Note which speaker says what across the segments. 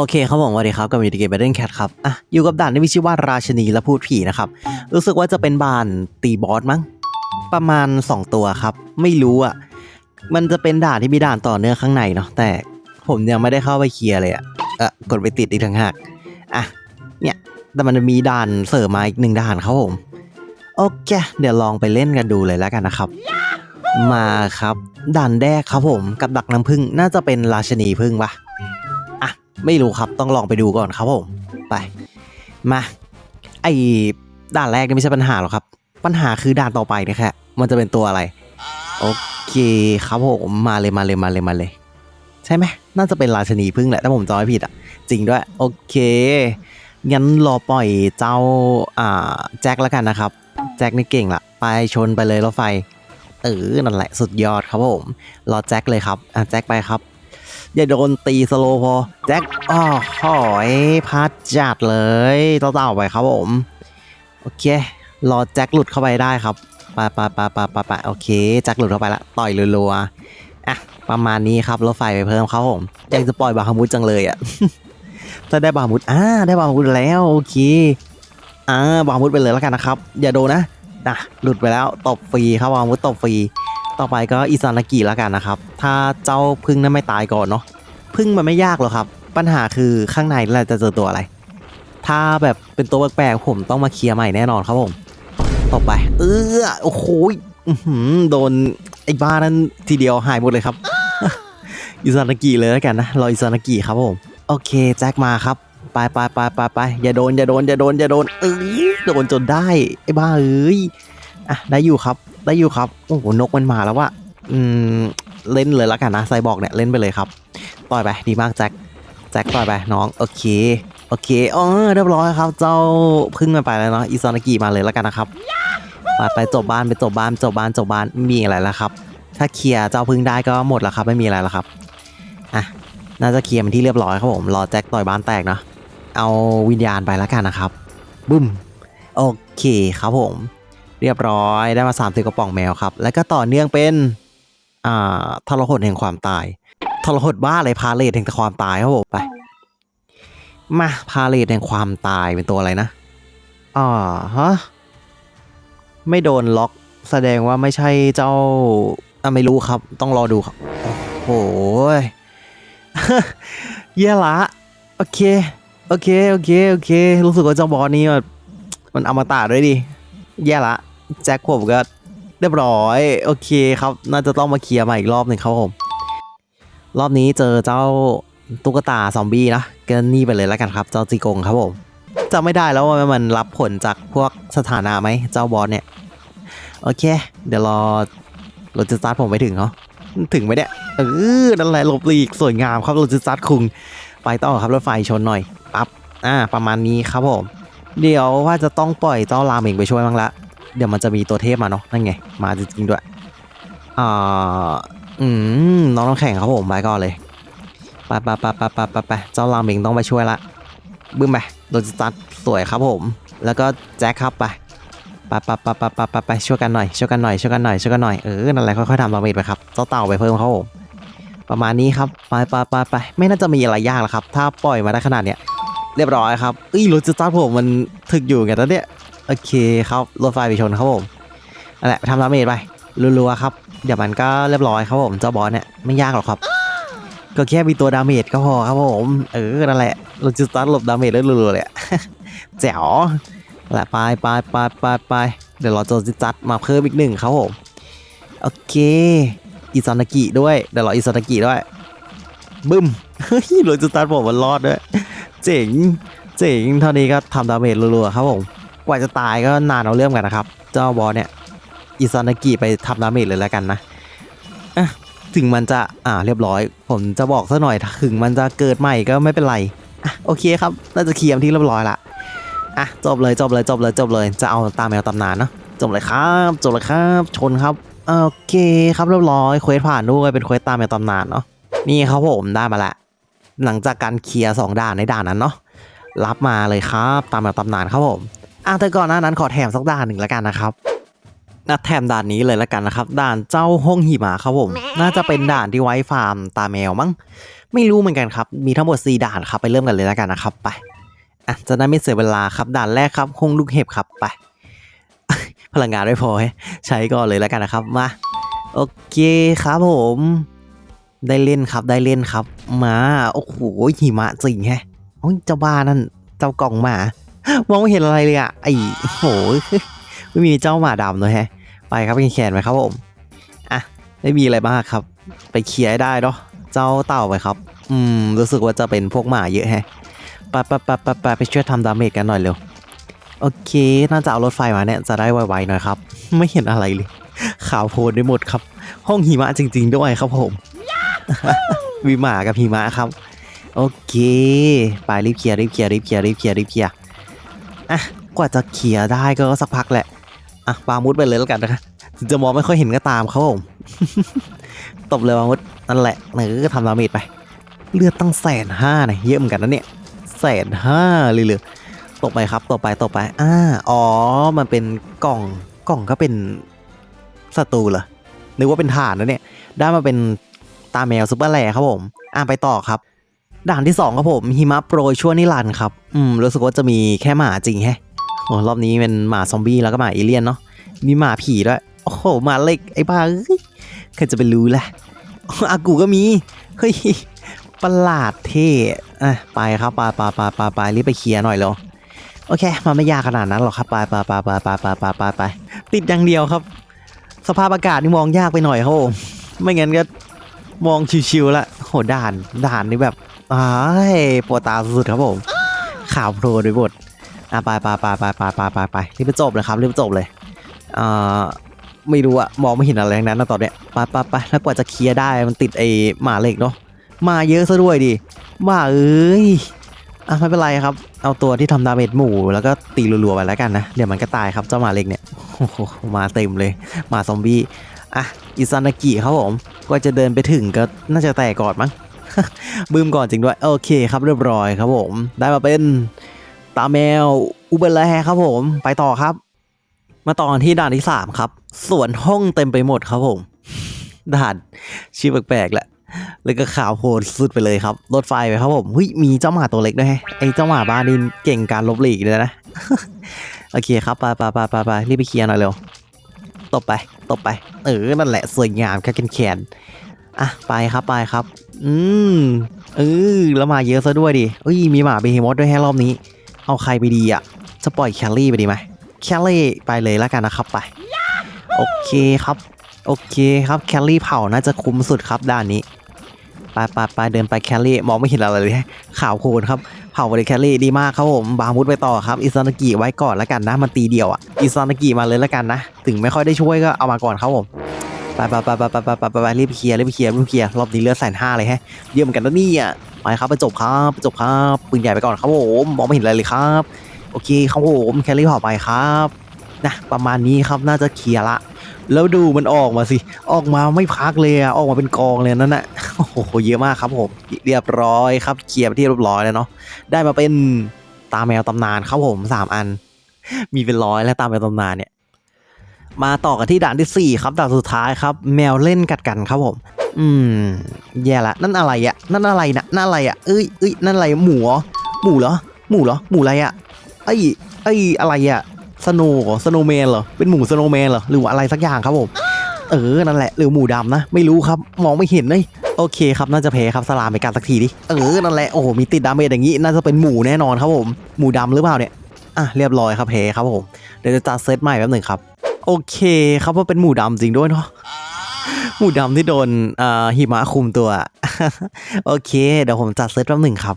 Speaker 1: โอเคครับผมสวัสดีครับกับมิติเกมเบเดนแคทครับอะอยู่กับด่านที่มีชื่อว่าราชนีและพูดผีนะครับ รู้สึกว่าจะเป็นบานตีบอสมั้ง ประมาณ 2 ตัวครับ ไม่รู้อะ มันจะเป็นด่านที่มีด่านต่อเนื่องข้างในเนาะแต่ผมยังไม่ได้เข้าไปเคลียร์เลยอะเออกดไปติดอีกทั้งหากอะเนี่ยแต่มันจะมีด่านเสริมมาอีกหนึ่งด่านครับผมโอเค เดี๋ยวลองไปเล่นกันดูเลยแล้วกันนะครับ มาครับด่านแรกครับผมกับดักน้ำผึ้งน่าจะเป็นราชนีผึ้งปะ่ะ ไม่รู้ครับต้องลองไปดูก่อนครับผมไปมาไอ้ด่านแรกนี่ไม่ใช่ปัญหาหรอกครับ ปัญหาคือด่านต่อไปนี่แค่มันจะเป็นตัวอะไร โอเคครับผมมาเลยมาเลยมาเลยมาเลย ใช่ไหมน่าจะเป็นราชนีพึ่งแหละถ้าผมจำไม่ผิดอะ จริงด้วย โอเคงั้นรอปล่อยเจ้าอ่าแจ็คแล้วกันนะครับ แจ็คนี่เก่งละไปชนไปเลยรถไฟเออนั่นแหละสุดยอดครับผมรอแจ็คเลยครับอะแจ็คไปครับ อย่าโดนตีสโลพอแจ็คอ้อหอยพัดจัดเลยเต่าๆไปครับผมโอเครอแจ็คหลุดเข้าไปได้ครับปไปไปไปไปไปโอเคแจ็คหลุดเข้าไปละต่อยรัวๆอะประมาณนี้ครับรถไฟไปเพิ่มครับผมอยากจะปล่อยบาฮามุดจังเลยอะถ้าได้บาฮามุดอ่าได้บาฮามุดแล้วโอเคอ่าบาฮามุดไปเลยแล้วกันนะครับ อย่าโดนนะอะหลุดไปแล้วตบฟรีครับบาฮามุดตบฟรี ต่อไปก็อิซานากิแล้วกันนะครับ ถ้าเจ้าพึ่งนั้นไม่ตายก่อนเนาะพึ่งมันไม่ยากหรอกครับ ปัญหาคือข้างในเราจะเจอตัวอะไร ถ้าแบบเป็นตัวแปลกๆผมต้องมาเคลียร์ใหม่แน่นอนครับผม ต่อไป เออโอ้โหโดนไอ้บ้านั้นทีเดียวหายหมดเลยครับ อิซานากิเลยแล้วกันนะรออิซานากิครับผม โอเคแจ็คมาครับไปไปไปไปไปอย่าโดนอย่าโดนอย่าโดนอย่าโดนเออโดนจนได้ไอ้บ้าเอ้ยอะได้อยู่ครับ ได้อยู่ครับ โอ้โห นกมันมาแล้วว่าอืม เล่นเลยแล้วกันนะไซบอกเนี่ย เล่นไปเลยครับ ต่อยไป ดีมากแจ็ค แจ็คต่อยไปน้อง โอเค โอเคอ๋อเรียบร้อยครับ เจ้าพึ่งมันไปแล้วเนาะอิซานากิมาเลยแล้วกันนะครับไปไปจบบ้านไปจบบ้านจบบ้านจบบ้านไม่มีอะไรแล้วครับ ถ้าเคลียร์เจ้าพึ่งได้ก็หมดแล้วครับ ไม่มีอะไรแล้วครับ อะ น่าจะเคลียร์เป็นที่เรียบร้อยครับผม รอแจ็คต่อยบ้านแตกเนาะ เอาวิญญาณไปแล้วกันนะครับบึ้ม โอเคครับผม เรียบร้อยได้มา3ามสกระป๋องแมวครับ แล้วก็ต่อเนื่องเป็นอ่าทรหดแห่งความตายทรหดบ้าอะไรพาเลทแห่งความตายครับผมไป มาพาเลทแห่งความตายเป็นตัวอะไรนะอ่าฮะไม่โดนล็อกแสดงว่าไม่ใช่เจ้าอะไม่รู้ครับ ต้องรอดูครับ โอ้โหเยี่ยละโอเค โอเค โอเค โอเค รู้สึกว่าเจ้าบอสนี้มันมันอมตะด้วยดิ แย่ละ แจ็คผมก็เรียบร้อย โอเคครับ น่าจะต้องมาเคลียร์ใหม่อีกรอบหนึ่งครับผม รอบนี้เจอเจ้าตุ๊กตาซอมบี้นะก็นี่ไปเลยแล้วกันครับ เจ้าจีกงครับผมจำไม่ได้แล้วว่ามันรับผลจากพวกสถานะไหมเจ้าบอสเนี่ย โอเค เดี๋ยวรอรถจะสตาร์ทผมไปถึงเขาถึงไหมเนี่ยเออนั่นแหละหลบหลีกสวยงามครับรถจะสตาร์ทคุงไปต่อครับรถไฟชนหน่อยปั๊บอ่าประมาณนี้ครับผม เดี๋ยวว่าจะต้องปล่อยเจ้าราเองไปช่วยบ้างละ เดี๋ยวมันจะมีตัวเทพมาเนาะนั่นไง มาจริงๆด้วยอ่าอืมน้องน้ำแข็งครับผมไปก่อนเลยไปไปไปไปไปไปไปเจ้ารามเองต้องไปช่วยละบึ้มไปโดนจัดสวยครับผม แล้วก็แจ็คครับไปไปไปไปไปไปไปไปช่วยกันหน่อยช่วยกันหน่อยช่วยกันหน่อยช่วยกันหน่อยเออนั่นแหละค่อยๆทำดาเมจไปครับเจ้าเต่าไปเพิ่มครับผมประมาณนี้ครับไปไปไปไปไม่น่าจะมีอะไรยากหรอกครับ ถ้าปล่อยมาได้ขนาดเนี้ยเรียบร้อยครับเอ้ยรถจะสตาร์ทผมมันถึกอยู่ไงตอนเนี้ย โอเคครับรถไฟไปชนครับผมนั่นแหละทำดาเมจไปรัวๆครับเดี๋ยวมันก็เรียบร้อยครับผมเจ้าบอสเนี่ยไม่ยากหรอกครับก็แค่มีตัวดาเมจก็พอครับผมเออนั่นแหละรถจะสตาร์ทหลบดาเมจได้รัวๆเลยแจ๋วแหละไปไปไปไปไปเดี๋ยวเราจะจัดมาเพิ่มอีกหนึ่งครับผมโอเคอิซานากิด้วยเดี๋ยวรออิซานากิด้วยบึ้มเฮ้ยรถจะสตาร์ผมมันรอดด้วยเจ๋งเจ๋งเท่านี้ก็ทำดาเมจรัวๆครับผม กว่าจะตายก็นานเอาเรื่องกันนะครับ เจ้าบอสเนี่ยอิซานากิไปทำดาเมจเลยแล้วกันนะอะถึงมันจะอ่าเรียบร้อย ผมจะบอกซะหน่อยถึงมันจะเกิดใหม่ก็ไม่เป็นไรอะโอเคครับน่าจะเคลียร์ที่เรียบร้อยละอะจบเลยจบเลยจบเลยจบเลยจะเอาตามแมวตำนานเนอะจบเลยครับจบเลยครับชนครับโอเคครับเรียบร้อยเควสผ่านด้วยเป็นเควสตามแมวตำนานเนาะนี่ครับผมได้มาละหลังจากการเคลียร์สองด่านในด่านนั้นเนาะรับมาเลยครับตามแบบตำนานครับผม อะแต่ก่อนหน้านั้นขอแถมสักด่านหนึ่งแล้วกันนะครับนะแถมด่านนี้เลยแล้วกันนะครับ ด่านเจ้าห้องหิมะครับผม น่าจะเป็นด่านที่ไว้ฟาร์มตาแมวมั้ง ไม่รู้เหมือนกันครับ มีทั้งหมด 4 ด่านครับไปเริ่มกันเลยแล้วกันนะครับไป อะจะได้ไม่เสียเวลาครับ ด่านแรกครับคงลูกเห็บครับไป พลังงานไม่พอให้ใช้ก่อนเลยแล้วกันนะครับมา โอเคครับผม ได้เล่นครับได้เล่นครับ มา โอ้โหหิมะจริงแฮะโอ้ยเจ้าบ้านั่น เจ้ากล่องมา มองไม่เห็นอะไรเลยอะไอ้โหไม่มีเจ้าหมาดำเลยแฮะ ไปครับไปแขนไปครับผมอะไม่มีอะไรมากครับ ไปเคลียร์ได้เนาะเจ้าเต่าไปครับ อืมรู้สึกว่าจะเป็นพวกหมาเยอะแฮะไปไปไปไปไปไปช่วยทำดาเมจกันหน่อยเร็วโอเค น่าจะเอารถไฟมาเนี่ยจะได้ไวๆหน่อยครับ ไม่เห็นอะไรเลยขาวโพลนไปหมดครับ ห้องหิมะจริง ๆ ด้วยครับผมมีหมากับหิมะครับ โอเค ไปรีบเคลียร์รีบเคลียร์รีบเคลียร์รีบเคลียร์รีบเคลียร์ อะกว่าจะเคลียได้ก็สักพักแหละอะปามุดไปเลยแล้วกันนะคะจะมองไม่ค่อยเห็นก็ตามครับผมตบเลยปามุดนั่นแหละเออทำดาเมจไปเลือดตั้งแสนห้าเนี่ยเยอะเหมือนกันนะเนี่ยแสนห้าเลยเลยตกไปครับตกไปตกไปอ่าอ๋อ มันเป็นกล่องกล่องก็เป็นศัตรูเหรอนึกว่าเป็นฐานนะเนี่ย ได้มาเป็นตาแมวซุปเปอร์แลครับผม อ่าไปต่อครับ ด่านที่สองครับผมหิมะโปรยชั่วนิรันดร์ครับ อืมรู้สึกว่าจะมีแค่หมาจริงแฮะโอ้รอบนี้เป็นหมาซอมบี้แล้วก็หมาเอเลี่ยนเนาะมีหมาผีด้วยโอ้โหหมาเล็กไอ้บ้าเอ้ยใครจะไปรู้ล่ะอากูก็มีเฮ้ยประหลาดเท่อะไปครับไปไปไปไปไปรีบไปเคลียร์หน่อยเร็วโอเค มันไม่ยากขนาดนั้นหรอกครับไปไปไปไปไปไปไปไปไปติดอย่างเดียวครับ สภาพอากาศนี่มองยากไปหน่อยครับผมไม่งั้นก็มองชิวๆละโหด่านด่านนี่แบบ อ้ายปวดตาสุดครับผมข่าวโปรด้วยบทอะไปไปไปไปไปไปไปไปรีบไปจบเลยครับรีบจบเลยอ่าไม่รู้อะมองไม่เห็นอะไรทั้งนั้นนะตอนเนี้ยไปไปไปแล้วกว่าจะเคลียร์ได้มันติดไอ้หมาเหล็กเนาะมาเยอะซะด้วยดิว่าเอ้ยอะไม่เป็นไรครับ เอาตัวที่ทำดาเมจหมู่แล้วก็ตีรัวๆไปแล้วกันนะ เดี๋ยวมันก็ตายครับเจ้าหมาเล็กเนี่ยโอ้โหมาเต็มเลยหมาซอมบี้อะอิซานากิครับผมก็จะเดินไปถึงก็น่าจะแตกก่อนมั้ง บึ้มก่อนจริงด้วย โอเคครับเรียบร้อยครับผม ได้มาเป็นตาแมวอุเบลแลครับผม ไปต่อครับ มาต่อนที่ด่านที่สามครับสวนห้องเต็มไปหมดครับผม ด่านชื่อแปลกๆแหละ แล้วก็ขาวโพลสุดไปเลยครับ รถไฟไปครับผมเฮ้ยมีเจ้าหมาตัวเล็กด้วยฮะไอ้เจ้าหมาบ้านนี่เก่งการลบหลีกเลยนะ โอเคครับไปไปไปไปไปรีบไปเคลียร์หน่อยเร็วตบไปตบไป เออ นั่นแหละสวยงามแค่แขน อะไปครับไปครับ อืมเออแล้วมาเยอะซะด้วยดิเอ้ยมีหมาเบฮิมอสด้วยแฮรอบนี้ เอาใครไปดีอะจะปล่อยแคลรี่ไปดีไหมแคลรี่ไปเลยแล้วกันนะครับไป โอเคครับ โอเคครับแคลรี่เผาน่าจะคุ้มสุดครับด้านนี้ไปไปไปเดินไปแคลรี่มองไม่เห็นอะไรเลยข่าวโคนครับเผาไปเลยแคลรี่ดีมากครับผมบามุดไปต่อครับอิซานากิไว้ก่อนแล้วกันนะมันตีเดียวอะอิซานากิมาเลยแล้วกันนะ ถึงไม่ค่อยได้ช่วยก็เอามาก่อนครับผม ไปไปไปไปไปไปไปไปไปรีบเคลียร์รีบเคลียร์รีบเคลียร์รอบนี้เลือดแสนห้าเลยแฮะเยอะเหมือนกันนะเนี่ยไปครับไปจบครับไปจบครับปืนใหญ่ไปก่อนครับผมมองไม่เห็นอะไรเลยครับ โอเคครับผมแคลรี่เผาไปครับนะประมาณนี้ครับน่าจะเคลียร์ละ แล้วดูมันออกมาสิ ออกมาไม่พักเลยอะออกมาเป็นกองเลยนั่นน่ะโอ้โหเยอะมากครับผมเรียบร้อยครับเคลียร์ไปที่เรียบร้อยแล้วเนาะได้มาเป็นตาแมวตำนานครับผมสามอัน มีเป็นร้อยแล้วตาแมวตำนานเนี่ย มาต่อกันที่ด่านที่สี่ครับด่านสุดท้ายครับ แมวเล่นกัดกันครับผม อืม แย่ละ นั่นอะไรอะนั่นอะไรนะนั่นอะไรอะเอ้ยเอ้ยนั่นอะไรหมูหมูเหรอหมูเหรอหมูอะไรอะไอ้ไอ้อะไรอะสโนว์สโนแมนเหรอเป็นหมูสโนแมนเหรอหรือว่าอะไรสักอย่างครับผมเออ นั่นแหละ หรือหมูดำนะ ไม่รู้ครับ มองไม่เห็นเลย โอเคครับ น่าจะแพ้ครับ สลามไปการสักทีดิ เออ นั่นแหละ โอ้โห มีติดดาเมจอย่างนี้ น่าจะเป็นหมูแน่นอนครับผม หมูดำหรือเปล่าเนี่ย อะ เรียบร้อยครับแพ้ครับผม เดี๋ยวจะจัดเซตใหม่แป๊บหนึ่งครับ โอเคครับว่าเป็นหมูดำจริงด้วยเนาะหมูดำที่โดนหิมะคุมตัว โอเค เดี๋ยวผมจัดเซตแป๊บหนึ่งครับ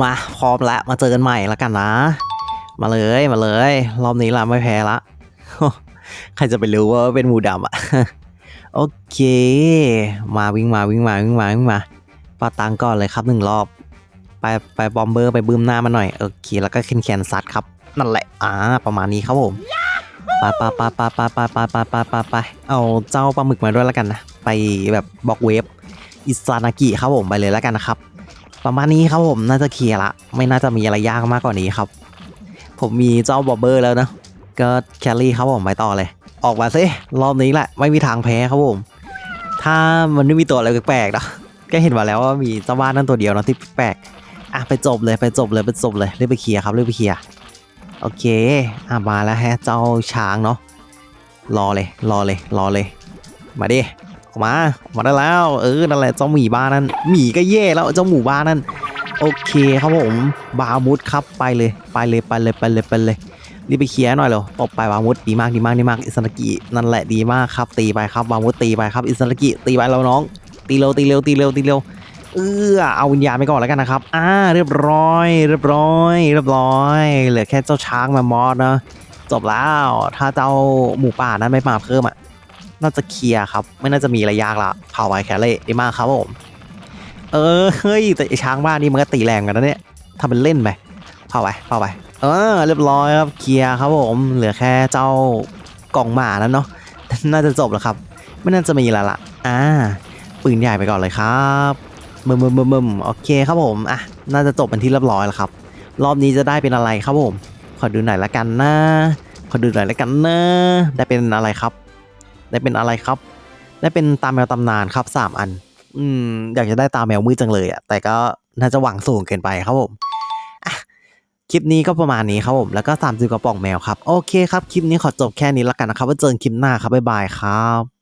Speaker 1: มาพร้อมแล้วมาเจอกันใหม่แล้วกันนะ มาเลยมาเลย รอบนี้ละไม่แพ้ละใครจะไปรู้ว่าเป็นหมูดำอะโอเค มาวิ่งมาวิ่งมาวิ่งมาวิ่งมาปาตังก่อนเลยครับหนึ่งรอบ ไปไปบอมเบอร์ไปบึ้มหน้ามาหน่อยโอเคแล้วก็เคนแคนซัดครับ นั่นแหละอ่าประมาณนี้ครับผม ปไปไปไปไปไปไปไปไปไปไปเอาเจ้าปลาหมึกมาด้วยแล้วกันนะ ไปแบบบล็อกเวฟอิซานากิครับผมไปเลยแล้วกันนะครับ ประมาณนี้ครับผมน่าจะเคลียร์ละ ไม่น่าจะมีอะไรยากมากกว่านี้ครับ ผมมีเจ้าบอบเบอร์แล้วนะก็แคลรี่ครับผมไปต่อเลย ออกมาซิรอบนี้แหละไม่มีทางแพ้ครับผม ถ้ามันไม่มีตัวอะไรแปลกๆนะก็เห็นมาแล้วว่ามีเจ้าบ้านนั่นตัวเดียวนะที่แปลกอะไปจบเลยไปจบเลยไปจบเลยเรียกไปเคลียร์ครับเรียกไปเคลียร์ โอเค อะมาแล้วฮะ เจ้าช้างเนาะ รอเลย รอเลย รอเลย มาดิ ออกมา ออกมาได้แล้ว เออ นั่นแหละ เจ้าหมีบ้านนั่น หมีก็เย่แล้ว เจ้าหมูบ้านนั่น โอเคครับผม บามุดครับ ไปเลย ไปเลย ไปเลย ไปเลย ไปเลย รีบไปเคลียร์หน่อยเร็วตบไปบามุดดีมาก ดีมาก ดีมาก อิสนากิ นั่นแหละ ดีมากครับ ตีไปครับ บามุดตีไปครับ อิสนากิ ตีไปแล้วน้อง ตีเร็ว ตีเร็ว ตีเร็ว ตีเร็ว เออเอาวิญญาณไปก่อนแล้วกันนะครับ อ่า เรียบร้อย เรียบร้อย เรียบร้อย เหลือแค่เจ้าช้างมามอสนะ จบแล้ว ถ้าเจ้าหมูป่านั้นไม่มาเพิ่มอะ น่าจะเคลียร์ครับ ไม่น่าจะมีอะไรยากละ เผาไว้แค่เล่ดีมากครับผม เออ เฮ้ย แต่ไอ้ช้างบ้านนี่มันก็ตีแรงกันนะเนี่ยทำเป็นเล่นไป เผาไป เผาไป เออ เรียบร้อยครับ เคลียร์ครับผม เหลือแค่เจ้ากล่องหมานั้นเนาะ น่าจะจบแล้วครับ ไม่น่าจะมีแล้วล่ะอ่า ปืนใหญ่ไปก่อนเลยครับ มึมมึมมึมมึมโอเคครับผมอะน่าจะจบเป็นที่เรียบร้อยแล้วครับ รอบนี้จะได้เป็นอะไรครับผม ขอดูหน่อยละกันนะขอดูหน่อยละกันนะได้เป็นอะไรครับ ได้เป็นอะไรครับ ได้เป็นตาแมวตำนานครับสามอัน อืมอยากจะได้ตาแมวมืดจังเลยอะแต่ก็น่าจะหวังสูงเกินไปครับผมคลิปนี้ก็ประมาณนี้ครับผม แล้วก็ 30 กระป๋องแมวครับ โอเคครับ คลิปนี้ขอจบแค่นี้ละกันนะครับไว้เจอกันคลิปหน้าครับ บ๊ายบายครับ